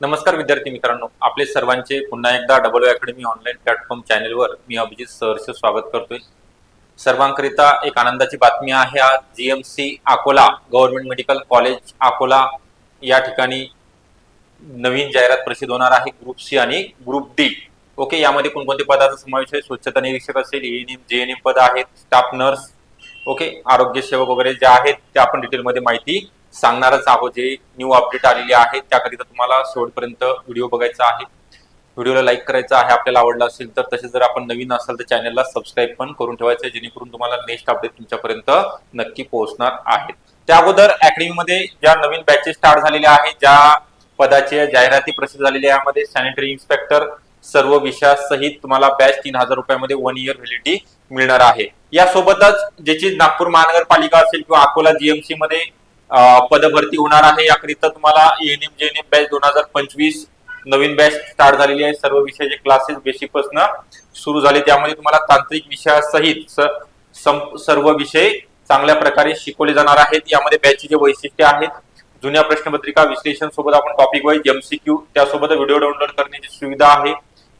नमस्कार विद्यार्थी मित्रांनो. आपले सर्वांचे पुन्हा एकदा डबल अकॅडमी ऑनलाईन प्लॅटफॉर्म चॅनेलवर मी अभिजित सहर्ष स्वागत करतोय. सर्वांकरिता एक आनंदाची बातमी आहे आज. GMC Akola government medical college Akola या ठिकाणी नवीन जाहिरात प्रसिद्ध होणार आहे. ग्रुप सी आणि ग्रुप डी. ओके यामध्ये कोणकोणते पदाचा समावेश आहे स्वच्छता निरीक्षक असेल एएनएम जेएनएम एन एम पद आहेत स्टाफ नर्स. ओके आरोग्य सेवक वगैरे जे आहेत ते आपण डिटेलमध्ये माहिती सांगणारच आहोत जे न्यू अपडेट आलेले आहेत. त्याकरिता तुम्हाला शेवटपर्यंत व्हिडिओ बघायचा आहे. व्हिडिओला लाईक करायचा आहे आपल्याला आवडला असेल तर तसेच जर आपण नवीन असाल तर चॅनलला सबस्क्राईब पण करून ठेवायचं आहे जेणेकरून तुम्हाला नेक्स्ट अपडेट तुमच्यापर्यंत नक्की पोहोचणार आहेत त्या अगोदर अकॅडमीमध्ये ज्या नवीन बॅचेस स्टार्ट झालेल्या आहेत ज्या पदाच्या जाहिराती प्रसिद्ध झालेल्या यामध्ये सॅनिटरी इन्स्पेक्टर सर्व विषयासहित तुम्हाला बॅच तीन हजार रुपयामध्ये वन इयर व्हॅलिडिटी मिळणार आहे. यासोबतच ज्याची नागपूर महानगरपालिका असेल किंवा अकोला जीएमसी मध्ये पदभरती होणार आहे. याकरिता तुम्हाला एएनएम जेएनएम बॅच दोन हजार पंचवीस नवीन बॅच स्टार्ट झालेली आहे. सर्व विषयाचे क्लासेस बेसिकपासून सुरू झाले. त्यामध्ये तुम्हाला तांत्रिक विषयासहित स- सं- सर्व विषय चांगल्या प्रकारे शिकवले जाणार आहेत. यामध्ये बॅचचे जे वैशिष्ट्य आहेत. जुन्या प्रश्नपत्रिका विश्लेषण सोबत आपण टॉपिक वाईज एमसीक्यू त्यासोबत व्हिडिओ डाउनलोड करण्याची सुविधा आहे.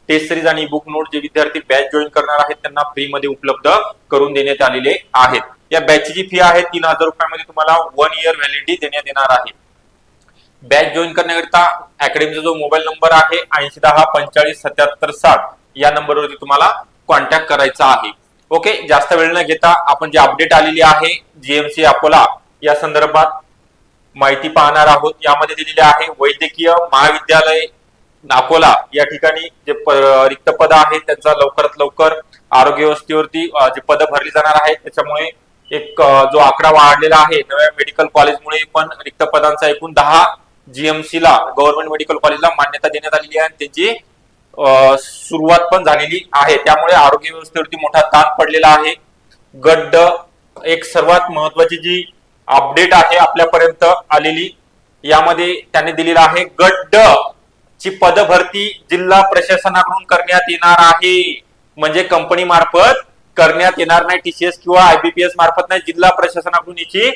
टेस्ट सिरीज आणि बुक नोट जे विद्यार्थी बॅच जॉईन करणार आहेत त्यांना फ्रीमध्ये उपलब्ध करून देण्यात आलेले आहेत. या बॅचची जी फी आहे तीन हजार रुपयामध्ये तुम्हाला वन इयर व्हॅलिडिटी देण्यात येणार आहे. बॅच जॉईन करण्याकरिता अकॅडमीचा जो मोबाईल नंबर आहे ऐंशी दहा पंचेचाळीस सत्याहत्तर साठ या नंबरवरती तुम्हाला कॉन्टॅक्ट करायचा आहे. ओके जास्त वेळ न घेता आपण जे अपडेट आलेली आहे जीएमसी अकोला या संदर्भात माहिती पाहणार आहोत. यामध्ये दिलेली आहे वैद्यकीय महाविद्यालय अकोला या ठिकाणी जे रिक्त पद आहेत त्यांचा लवकरात लवकर आरोग्य व्यवस्थेवरती जे पद भरली जाणार आहेत त्याच्यामुळे एक जो आकडा वाढलेला आहे नव्या मेडिकल कॉलेजमुळे पण रिक्त पदांचा एकूण दहा जीएमसी ला गव्हर्नमेंट मेडिकल कॉलेजला मान्यता देण्यात आलेली आहे. आणि त्याची सुरुवात पण झालेली आहे. त्यामुळे आरोग्य व्यवस्थेवरती मोठा ताण पडलेला आहे. गड्ड एक सर्वात महत्वाची जी अपडेट आहे आपल्यापर्यंत आलेली यामध्ये त्यांनी दिलेला आहे. गड्ड ची पदभरती जिल्हा प्रशासनाकडून करण्यात येणार आहे. म्हणजे कंपनी मार्फत करण्यात येणार नाही. टीसीएस किंवा आयबीपीएस मार्फत नाही. जिल्हा प्रशासनाकडून याची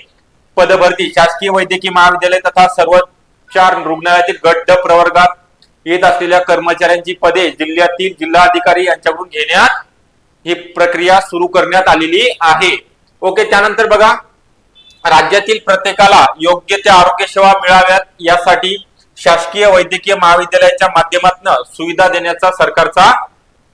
पदभरती शासकीय वैद्यकीय महाविद्यालय तथा सर्व चार रुग्णालयातील गड्ड प्रवर्गात येत असलेल्या कर्मचाऱ्यांची पदे जिल्ह्यातील जिल्हाधिकारी यांच्याकडून घेण्यात ही प्रक्रिया सुरू करण्यात आलेली आहे. ओके त्यानंतर बघा राज्यातील प्रत्येकाला योग्य त्या आरोग्य सेवा मिळाव्यात यासाठी शासकीय वैद्यकीय महाविद्यालयाच्या माध्यमातून सुविधा देण्याचा सरकारचा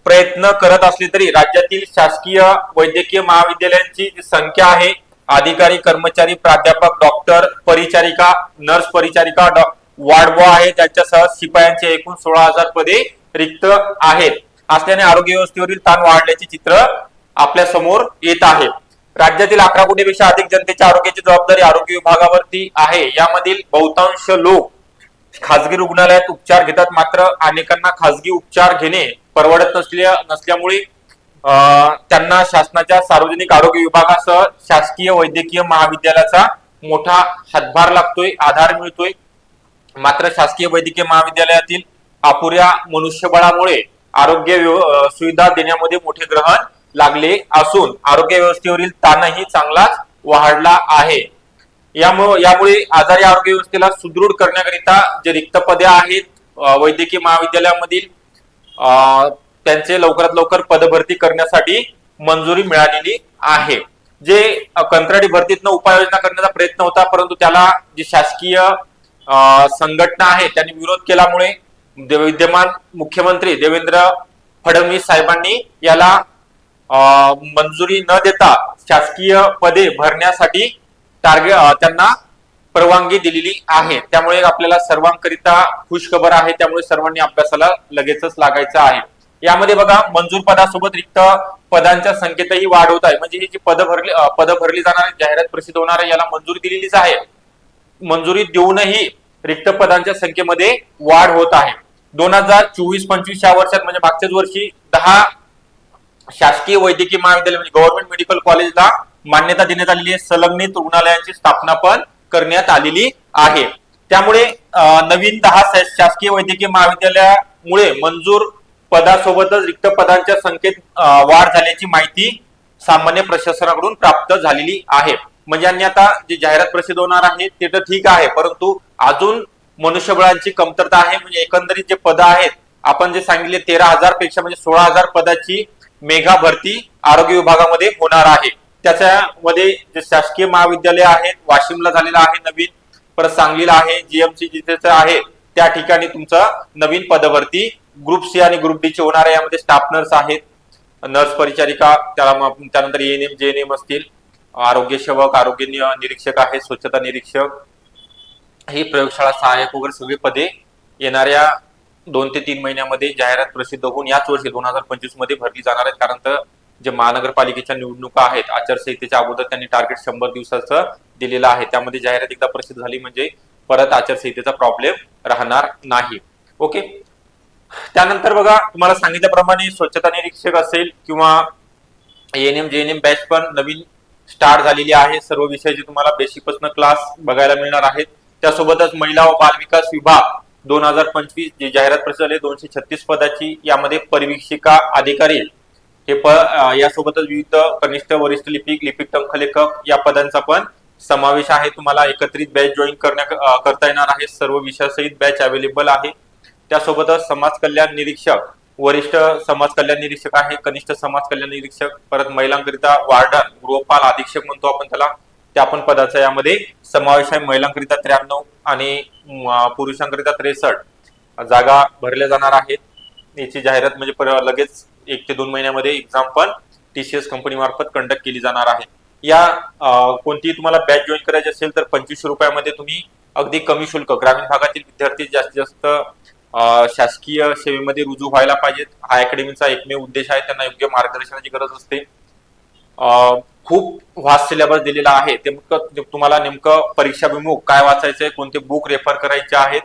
प्रयत्न करत असले तरी राज्यातील शासकीय वैद्यकीय महाविद्यालयांची जी संख्या आहे अधिकारी कर्मचारी प्राध्यापक डॉक्टर परिचारिका नर्स परिचारिका डॉ- वार्ड बॉय आहे. त्यांच्यासह शिपायांचे एकूण सोळा हजार पदे रिक्त आहेत. असल्याने आरोग्य व्यवस्थेवरील ताण वाढल्याचे चित्र आपल्यासमोर येत आहे. राज्यातील अकरा कोटीपेक्षा अधिक जनतेच्या आरोग्याची जबाबदारी आरोग्य विभागावरती आहे. यामधील बहुतांश लोक खासगी रुग्णालयात उपचार घेतात. मात्र अनेकांना खासगी उपचार घेणे परवडत नसल्या नसल्यामुळे अं, त्यांना शासनाच्या सार्वजनिक आरोग्य विभागासह शासकीय वैद्यकीय महाविद्यालयाचा मोठा हातभार लागतोय आधार मिळतोय. मात्र शासकीय वैद्यकीय महाविद्यालयातील अपुऱ्या मनुष्यबळामुळे आरोग्य व्यव- सुविधा देण्यामध्ये मोठे ग्रहण लागले असून आरोग्य व्यवस्थेवरील ताणही चांगलाच वाढला आहे. यामुळे यामुळे आजारी आरोग्य व्यवस्थेला सुदृढ करण्याकरिता जे रिक्त पदे आहेत वैद्यकीय महाविद्यालयामधील त्यांचे लवकरात लवकर पदभरती करण्यासाठी मंजुरी मिळालेली आहे. जे कंत्राटी भरतीतनं उपाययोजना करण्याचा प्रयत्न होता परंतु त्याला जी शासकीय संघटना आहे त्यांनी विरोध केल्यामुळे दे- विद्यमान मुख्यमंत्री देवेंद्र फडणवीस साहेबांनी याला मंजुरी न देता शासकीय पदे भरण्यासाठी टार्गेट त्यांना परवानगी दिलेली आहे. त्यामुळे आपल्याला सर्वांकरिता खुशखबर आहे. त्यामुळे सर्वांनी अभ्यासाला लगेचच लागायचं आहे. यामध्ये बघा मंजूर पदासोबत रिक्त पदांच्या संख्येतही वाढ होत आहे. म्हणजे ही जी पद भरली पद भरली जाणार जाहिरात प्रसिद्ध होणार आहे याला मंजुरी दिलेलीच आहे. मंजुरी देऊनही रिक्त पदांच्या संख्येमध्ये वाढ होत आहे. दोन हजार चोवीस पंचवीस या वर्षात म्हणजे मागच्याच वर्षी दहा शासकीय वैद्यकीय महाविद्यालय म्हणजे गव्हर्नमेंट मेडिकल कॉलेजला मान्यता देण्यात आलेली आहे. संलग्नित रुग्णालयांची स्थापना पण करण्यात आलेली आहे. त्यामुळे नवीन दहा शासकीय वैद्यकीय महाविद्यालयामुळे मंजूर पदासोबतच रिक्त पदांच्या संख्येत वाढ झाल्याची माहिती सामान्य प्रशासनाकडून प्राप्त झालेली आहे. म्हणजे आणि आता जे जाहिरात प्रसिद्ध होणार आहे ते तर ठीक आहे परंतु अजून मनुष्यबळांची कमतरता आहे. म्हणजे एकंदरीत जे पद आहेत आपण जे सांगितले तेरा हजारपेक्षा म्हणजे सोळा हजार पदाची मेगा भरती आरोग्य विभागामध्ये होणार आहे. त्याच्यामध्ये जे शासकीय महाविद्यालय आहेत वाशिमला झालेलं आहे नवीन परत सांगलीला आहे जीएमसी जिथे आहे त्या ठिकाणी तुमचं नवीन पदभरती ग्रुप सी आणि ग्रुप डी चे होणार आहे यामध्ये स्टाफ नर्स आहेत. नर्स परिचारिका त्याला मग- त्यानंतर एएनएम जे एन एम असतील. आरोग्य सेवक आरोग्य निरीक्षक आहेत स्वच्छता निरीक्षक. ही प्रयोगशाळा सहाय्यक वगैरे सगळी पदे येणाऱ्या दोन ते तीन महिन्यामध्ये जाहिरात प्रसिद्ध होऊन याच वर्षी दोन हजार पंचवीसमध्ये भरली जाणार आहेत. कारण तर जे महानगरपालिकेच्या निवडणुका आहेत आचारसंहितेच्या अगोदर त्यांनी टार्गेट शंभर दिवसाचं दिलेलं आहे. त्यामध्ये जाहिरात एकदा प्रसिद्ध झाली म्हणजे परत आचारसंहितेचा प्रॉब्लेम राहणार नाही. ओके त्यानंतर बघा तुम्हाला सांगितल्याप्रमाणे स्वच्छता निरीक्षक असेल किंवा एएनएम जेएनएम बॅच पण नवीन स्टार्ट झालेली आहे. सर्व विषयाचे तुम्हाला बेसिकपासून क्लास बघायला मिळणार आहेत. त्यासोबतच महिला व बाल विकास विभाग दोन हजार पंचवीस जी जाहिरात प्रसिद्ध झाली दोनशे छत्तीस पदाची यामध्ये परिवीक्षिका अधिकारी हे प यासोबतच विविध कनिष्ठ वरिष्ठ लिपिक लिपिक टंकलेखक या पदांचा पण समावेश आहे. तुम्हाला एकत्रित बॅच जॉईन करण्या करता येणार आहे. सर्व विषयासहित बॅच अवेलेबल आहे. त्यासोबतच समाज कल्याण निरीक्षक वरिष्ठ समाज कल्याण निरीक्षक आहे कनिष्ठ समाज कल्याण निरीक्षक परत महिलांकरिता वार्डन गृहपाल अधीक्षक म्हणतो आपण त्याला. त्या पण पदाचा यामध्ये समावेश आहे. महिलांकरिता त्र्याण्णव आणि पुरुषांकरिता त्रेसष्ट जागा भरल्या जाणार आहेत. याची जाहिरात म्हणजे लगेच एक ते दोन महिन्यामध्ये एक्झाम पण टीसीएस कंपनी मार्फत कंडक्ट केली जाणार आहे. या कोणतीही तुम्हाला बॅच जॉईन करायची असेल तर पंचवीसशे रुपयामध्ये तुम्ही अगदी कमी शुल्क ग्रामीण भागातील विद्यार्थी जास्तीत जास्त शासकीय सेवेमध्ये रुजू व्हायला पाहिजेत. हा अकॅडमीचा एकमेव उद्देश आहे. त्यांना योग्य मार्गदर्शनाची गरज असते. खूप वास्ट सिलेबस दिलेला आहे. ते नेमकं तुम्हाला नेमकं परीक्षाभिमुख काय वाचायचंय कोणते बुक रेफर करायचे आहेत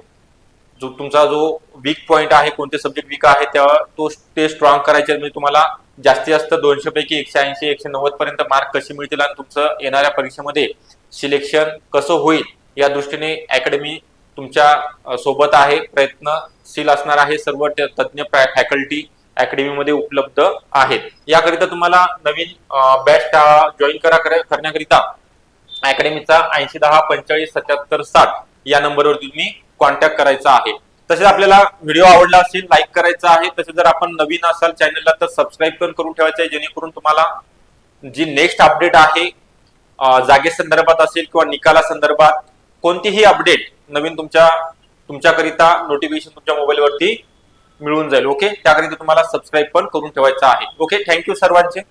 जो तुमचा जो वीक पॉईंट आहे कोणते सब्जेक्ट वीक आहे तेव्हा तो ते स्ट्रॉंग करायचे म्हणजे तुम्हाला जास्तीत जास्त दोनशे पैकी एकशे ऐंशी एकशे नव्वद पर्यंत मार्क कसे मिळतील आणि तुमचं येणाऱ्या परीक्षेमध्ये सिलेक्शन कसं होईल या दृष्टीने अकॅडमी तुमच्यासोबत आहे प्रयत्नशील असणार आहे सर्व तज्ज्ञ फॅकल्टी अकॅडमीमध्ये उपलब्ध आहेत. याकरिता तुम्हाला नवीन बॅच जॉईन करा करा- करण्याकरिता अकॅडमीचा ऐंशी दहा पंचेचाळीस सत्याहत्तर साठ या नंबरवर तुम्ही कॉन्टॅक्ट करायचा आहे. तसेच आपल्याला व्हिडिओ आवडला असेल लाईक करायचा आहे. तसेच जर आपण नवीन असाल चॅनलला तर सबस्क्राईब पण करून ठेवायचं आहे. जेणेकरून तुम्हाला जी नेक्स्ट अपडेट आहे जागे संदर्भात असेल किंवा निकाला संदर्भात कोणतीही अपडेट नवीन तुमच्या तुमच्याकरिता नोटिफिकेशन तुमच्या मोबाईलवरती मिळून जाईल. ओके त्याकरिता तुम्हाला सबस्क्राईब पण करून ठेवायचं आहे. ओके थँक्यू सर्वांचे.